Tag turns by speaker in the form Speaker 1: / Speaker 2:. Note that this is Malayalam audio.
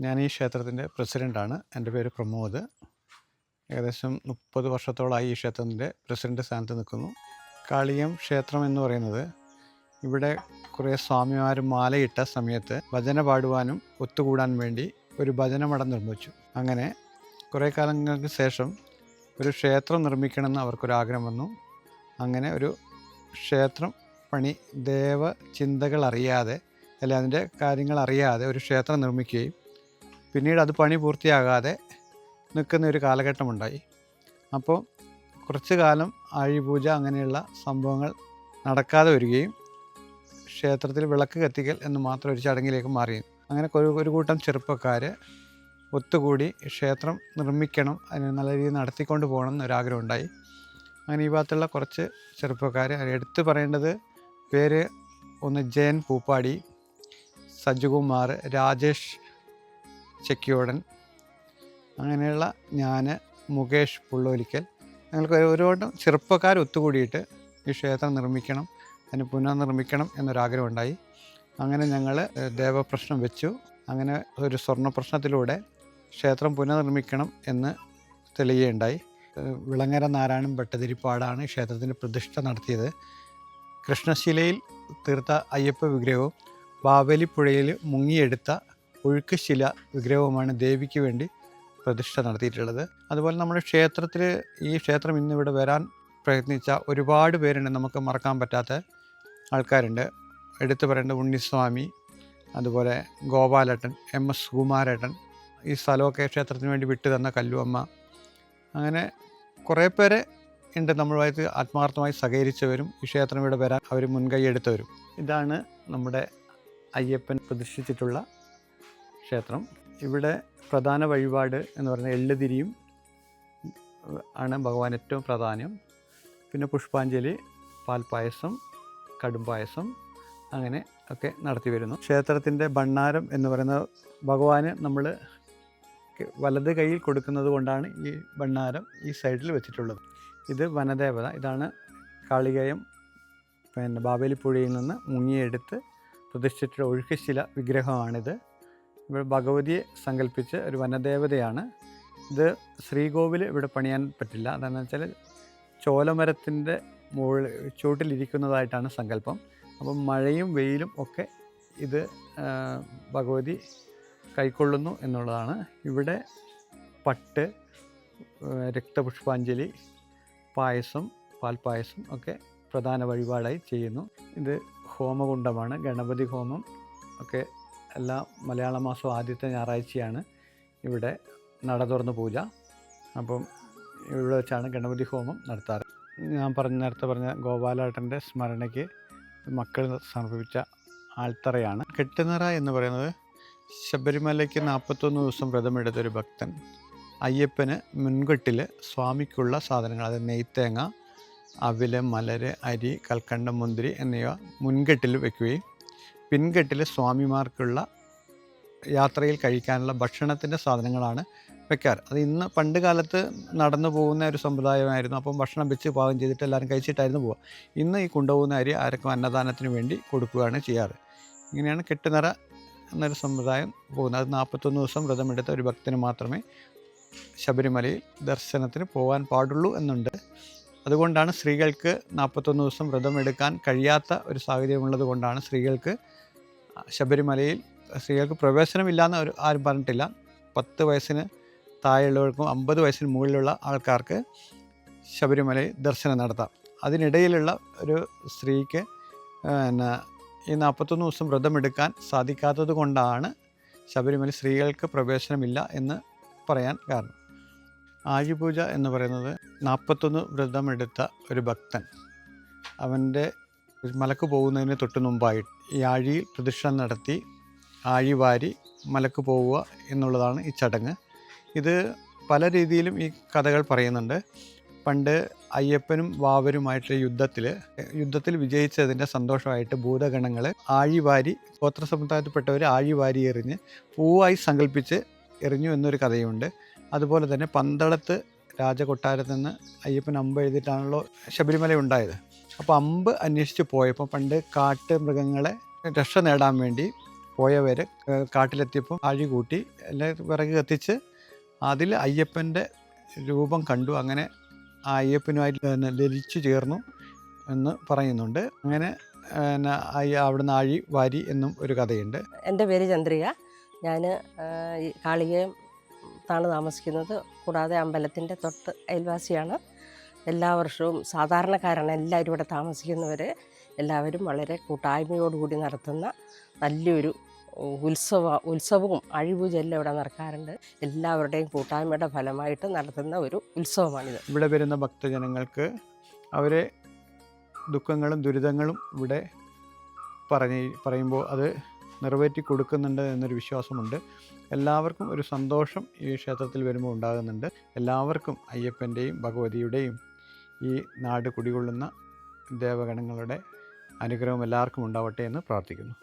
Speaker 1: ഞാൻ ഈ ക്ഷേത്രത്തിന്റെ പ്രസിഡന്റാണ്. എന്റെ പേര് പ്രമോദ്. ഏകദേശം മുപ്പത് വർഷത്തോളമായി ഈ ക്ഷേത്രത്തിന്റെ പ്രസിഡന്റ് സ്ഥാനത്ത് നിൽക്കുന്നു. കാളിയം ക്ഷേത്രം എന്ന് പറയുന്നത് ഇവിടെ കുറേ സ്വാമിമാർ മാലയിട്ട സമയത്ത് ഭജന പാടുവാനും ഒത്തുകൂടാൻ വേണ്ടി ഒരു ഭജനമടം നിർമ്മിച്ചു. അങ്ങനെ കുറേ കാലങ്ങൾക്ക് ശേഷം ഒരു ക്ഷേത്രം നിർമ്മിക്കണമെന്ന് അവർക്കൊരാഗ്രഹം വന്നു. അങ്ങനെ ഒരു ക്ഷേത്രം പണി ദേവ ചിന്തകൾ അറിയാതെ അല്ലെ അതിന്റെ കാര്യങ്ങൾ അറിയാതെ ഒരു ക്ഷേത്രം നിർമ്മിക്കുകയും പിന്നീട് അത് പണി പൂർത്തിയാകാതെ നിൽക്കുന്ന ഒരു കാലഘട്ടമുണ്ടായി. അപ്പോൾ കുറച്ച് കാലം ആഴിപൂജ അങ്ങനെയുള്ള സംഭവങ്ങൾ നടക്കാതെ വരികയും ക്ഷേത്രത്തിൽ വിളക്ക് കത്തിക്കൽ എന്ന് മാത്രം ഒരു ചടങ്ങിലേക്ക് മാറി. അങ്ങനെ ഒരു ഒരു കൂട്ടം ചെറുപ്പക്കാർ ഒത്തുകൂടി ക്ഷേത്രം നിർമ്മിക്കണം അതിന് നല്ല രീതിയിൽ നടത്തിക്കൊണ്ട് പോകണം എന്നൊരാഗ്രഹം ഉണ്ടായി അങ്ങനെ ഈ ഭാഗത്തുള്ള കുറച്ച് ചെറുപ്പക്കാർ എടുത്തു പറയേണ്ടത് പേര് ഒന്ന് ജയൻ പൂപ്പാടി സജ്ജുകുമാർ രാജേഷ് ചെക്കിയോടൻ. അങ്ങനെയുള്ള ഞാൻ മുകേഷ് പുള്ളോലിക്കൽ. ഞങ്ങൾക്ക് ഒരുപാട് ചെറുപ്പക്കാർ ഒത്തുകൂടിയിട്ട് ഈ ക്ഷേത്രം നിർമ്മിക്കണം അതിന് പുനർനിർമ്മിക്കണം എന്നൊരാഗ്രഹം ഉണ്ടായി അങ്ങനെ ഞങ്ങൾ ദേവപ്രശ്നം വെച്ചു. അങ്ങനെ ഒരു സ്വർണ പ്രശ്നത്തിലൂടെ ക്ഷേത്രം പുനർനിർമ്മിക്കണം എന്ന് തെളിയുകയുണ്ടായി. വിളങ്ങര നാരായണൻ ഭട്ടതിരിപ്പാടാണ് ക്ഷേത്രത്തിന്റെ പ്രതിഷ്ഠ നടത്തിയത്. കൃഷ്ണശിലയിൽ തീർത്ത അയ്യപ്പ വിഗ്രഹവും ബാവലിപ്പുഴയിൽ മുങ്ങിയെടുത്ത ഒഴുക്കുശില വിഗ്രഹവുമാണ് ദേവിക്ക് വേണ്ടി പ്രതിഷ്ഠ നടത്തിയിട്ടുള്ളത്. അതുപോലെ നമ്മുടെ ക്ഷേത്രത്തിൽ ഈ ക്ഷേത്രം ഇന്നിവിടെ വരാൻ പ്രയത്നിച്ച ഒരുപാട് പേരുണ്ട്. നമുക്ക് മറക്കാൻ പറ്റാത്ത ആൾക്കാരുണ്ട്. എടുത്തു പറയേണ്ട ഉണ്ണിസ്വാമി അതുപോലെ ഗോപാലേട്ടൻ എം എസ് കുമാരേട്ടൻ ഈ സ്ഥലമൊക്കെ ക്ഷേത്രത്തിന് വേണ്ടി വിട്ടു തന്ന കല്ലുവമ്മ. അങ്ങനെ കുറേ പേരെ ഉണ്ട് നമ്മളുമായിട്ട് ആത്മാർത്ഥമായി സഹകരിച്ചവരും ഈ ക്ഷേത്രം ഇവിടെ വരാൻ അവർ മുൻകൈ എടുത്തവരും. ഇതാണ് നമ്മുടെ അയ്യപ്പൻ പ്രതിഷ്ഠിച്ചിട്ടുള്ള ക്ഷേത്രം. ഇവിടെ പ്രധാന വഴിപാട് എന്ന് പറയുന്നത് എള്ളുതിരിയും ആണ് ഭഗവാൻ ഏറ്റവും പ്രധാനം പിന്നെ പുഷ്പാഞ്ജലി പാൽപ്പായസം കടുംപായസം അങ്ങനെ ഒക്കെ നടത്തി വരുന്നു. ക്ഷേത്രത്തിന്റെ ഭണ്ണാരം എന്ന് പറയുന്ന ഭഗവാന് നമ്മൾ വലത് കൈയിൽ കൊടുക്കുന്നത് കൊണ്ടാണ് ഈ ഭണ്ണാരം ഈ സൈഡിൽ വെച്ചിട്ടുള്ളത്. ഇത് വനദേവത ഇതാണ് കാളികയം പിന്നെ ബാബേലിപ്പുഴയിൽ നിന്ന് മുങ്ങിയെടുത്ത് പ്രതിഷ്ഠിച്ചിട്ടുള്ള ഒഴുക്കശില വിഗ്രഹമാണിത്. ഭഗവതിയെ സങ്കല്പിച്ച് ഒരു വനദേവതയാണ്. ഇത് ശ്രീകോവിൽ ഇവിടെ പണിയാൻ പറ്റില്ല. അതെന്ന് വെച്ചാൽ ചോലമരത്തിന്റെ മുകളിൽ ചുവട്ടിലിരിക്കുന്നതായിട്ടാണ് സങ്കല്പം. അപ്പം മഴയും വെയിലും ഒക്കെ ഇത് ഭഗവതി കൈക്കൊള്ളുന്നു എന്നുള്ളതാണ്. ഇവിടെ പട്ട് രക്തപുഷ്പാഞ്ജലി പായസം പാൽപ്പായസം ഒക്കെ പ്രധാന വഴിപാടായി ചെയ്യുന്നു. ഇത് ഹോമകുണ്ടമാണ് ഗണപതി ഹോമം ഒക്കെ എല്ലാ മലയാള മാസം ആദ്യത്തെ ഞായറാഴ്ചയാണ് ഇവിടെ നട തുറന്ന് പൂജ. അപ്പം ഇവിടെ വെച്ചാണ് ഗണപതി ഹോമം നടത്താറ്. ഞാൻ പറഞ്ഞ നേരത്തെ പറഞ്ഞ ഗോപാലേട്ടന്റെ സ്മരണയ്ക്ക് മക്കൾ സമർപ്പിച്ച ആൾത്തറയാണ്. കെട്ടുനിറ എന്ന് പറയുന്നത് ശബരിമലയ്ക്ക് നാൽപ്പത്തൊന്ന് ദിവസം വ്രതമെടുത്തൊരു ഭക്തൻ. അയ്യപ്പന് മുൻകെട്ടിൽ സ്വാമിക്കുള്ള സാധനങ്ങൾ അതായത് നെയ്ത്തേങ്ങ അവിൽ മലര് അരി കൽക്കണ്ടം മുന്തിരി എന്നിവ മുൻകെട്ടിൽ വെക്കുകയും പിൻകെട്ടിൽ സ്വാമിമാർക്കുള്ള യാത്രയിൽ കഴിക്കാനുള്ള ഭക്ഷണത്തിന്റെ സാധനങ്ങളാണ് വെക്കാറ്. അത് ഇന്ന് പണ്ട് കാലത്ത് നടന്നു പോകുന്ന ഒരു സമ്പ്രദായമായിരുന്നു. അപ്പം ഭക്ഷണം വെച്ച് പാകം ചെയ്തിട്ട് എല്ലാവരും കഴിച്ചിട്ടായിരുന്നു പോവുക. ഇന്ന് ഈ കൊണ്ടുപോകുന്ന അരി ആർക്കും അന്നദാനത്തിന് വേണ്ടി കൊടുക്കുകയാണ് ചെയ്യാറ്. ഇങ്ങനെയാണ് കെട്ടുനിറ എന്നൊരു സമ്പ്രദായം പോകുന്നത്. അത് നാൽപ്പത്തൊന്ന് ദിവസം വ്രതമെടുത്ത ഒരു ഭക്തന് മാത്രമേ ശബരിമലയിൽ ദർശനത്തിന് പോകാൻ പാടുള്ളൂ എന്നുണ്ട്. അതുകൊണ്ടാണ് സ്ത്രീകൾക്ക് നാൽപ്പത്തൊന്ന് ദിവസം വ്രതമെടുക്കാൻ കഴിയാത്ത ഒരു സാഹചര്യമുള്ളത് കൊണ്ടാണ് സ്ത്രീകൾക്ക് ശബരിമലയിൽ സ്ത്രീകൾക്ക് പ്രവേശനമില്ലാന്ന് ഒരു ആരും പറഞ്ഞിട്ടില്ല. പത്ത് വയസ്സിന് താഴെയുള്ളവർക്കും അമ്പത് വയസ്സിന് മുകളിലുള്ള ആൾക്കാർക്ക് ശബരിമലയിൽ ദർശനം നടത്താം. അതിനിടയിലുള്ള ഒരു സ്ത്രീക്ക് പിന്നെ ഈ നാൽപ്പത്തൊന്ന് ദിവസം വ്രതമെടുക്കാൻ സാധിക്കാത്തത് കൊണ്ടാണ് ശബരിമല സ്ത്രീകൾക്ക് പ്രവേശനമില്ല എന്ന് പറയാൻ കാരണം. ആയുപൂജ എന്ന് പറയുന്നത് നാൽപ്പത്തൊന്ന് വ്രതമെടുത്ത ഒരു ഭക്തൻ. അവന്റെ മലക്ക് പോകുന്നതിന് തൊട്ട് മുമ്പായിട്ട് ഈ ആഴിയിൽ പ്രതിഷ്ഠ നടത്തി ആഴി വാരി മലക്ക് പോവുക എന്നുള്ളതാണ് ഈ ചടങ്ങ്. ഇത് പല രീതിയിലും ഈ കഥകൾ പറയുന്നുണ്ട്. പണ്ട് അയ്യപ്പനും വാവരുമായിട്ടുള്ള യുദ്ധത്തിൽ യുദ്ധത്തിൽ വിജയിച്ചതിന്റെ സന്തോഷമായിട്ട് ഭൂതഗണങ്ങൾ ആഴിവാരി ഗോത്ര സമുദായത്തിൽപ്പെട്ടവർ ആഴിവാരി എറിഞ്ഞ് പൂവായി സങ്കല്പിച്ച് എറിഞ്ഞു എന്നൊരു കഥയുണ്ട്. അതുപോലെ തന്നെ പന്തളത്ത് രാജകൊട്ടാരത്തിൽ നിന്ന് അയ്യപ്പൻ അമ്പെഴുതിയിട്ടാണല്ലോ ശബരിമല ഉണ്ടായത്. അപ്പോൾ അമ്പ് അന്വേഷിച്ച് പോയപ്പോൾ പണ്ട് കാട്ട് മൃഗങ്ങളെ രക്ഷ നേടാൻ വേണ്ടി പോയവർ കാട്ടിലെത്തിയപ്പോൾ ആഴി കൂട്ടി അല്ലെങ്കിൽ വിറക് കത്തിച്ച് അതിൽ അയ്യപ്പന്റെ രൂപം കണ്ടു. അങ്ങനെ ആ അയ്യപ്പനുമായി ലരിച്ചു ചേർന്നു എന്ന് പറയുന്നുണ്ട്. അങ്ങനെ അവിടുന്ന് ആഴി വാരി എന്നും ഒരു കഥയുണ്ട്.
Speaker 2: എന്റെ പേര് ചന്ദ്രിക. ഞാൻ കാളികയും ത്താണ് താമസിക്കുന്നത്. കൂടാതെ അമ്പലത്തിന്റെ തൊട്ട് അയൽവാസിയാണ്. എല്ലാ വർഷവും സാധാരണക്കാരാണ് എല്ലാവരും ഇവിടെ താമസിക്കുന്നവർ എല്ലാവരും വളരെ കൂട്ടായ്മയോടുകൂടി നടത്തുന്ന നല്ലൊരു ഉത്സവ ഉത്സവവും അഴിപൂജ എല്ലാം ഇവിടെ നടക്കാറുണ്ട്. എല്ലാവരുടെയും കൂട്ടായ്മയുടെ ഫലമായിട്ട് നടത്തുന്ന ഒരു ഉത്സവമാണിത്.
Speaker 1: ഇവിടെ വരുന്ന ഭക്തജനങ്ങൾക്ക് അവരെ ദുഃഖങ്ങളും ദുരിതങ്ങളും ഇവിടെ പറഞ്ഞ് പറയുമ്പോൾ അത് നിറവേറ്റി കൊടുക്കുന്നുണ്ട് എന്നൊരു വിശ്വാസമുണ്ട്. എല്ലാവർക്കും ഒരു സന്തോഷം ഈ ക്ഷേത്രത്തിൽ വരുമ്പോൾ ഉണ്ടാകുന്നുണ്ട്. എല്ലാവർക്കും അയ്യപ്പന്റെയും ഭഗവതിയുടെയും ഈ നാട് കുടികൊള്ളുന്ന ദേവഗണങ്ങളുടെ അനുഗ്രഹം എല്ലാവർക്കും ഉണ്ടാവട്ടെ എന്ന് പ്രാർത്ഥിക്കുന്നു.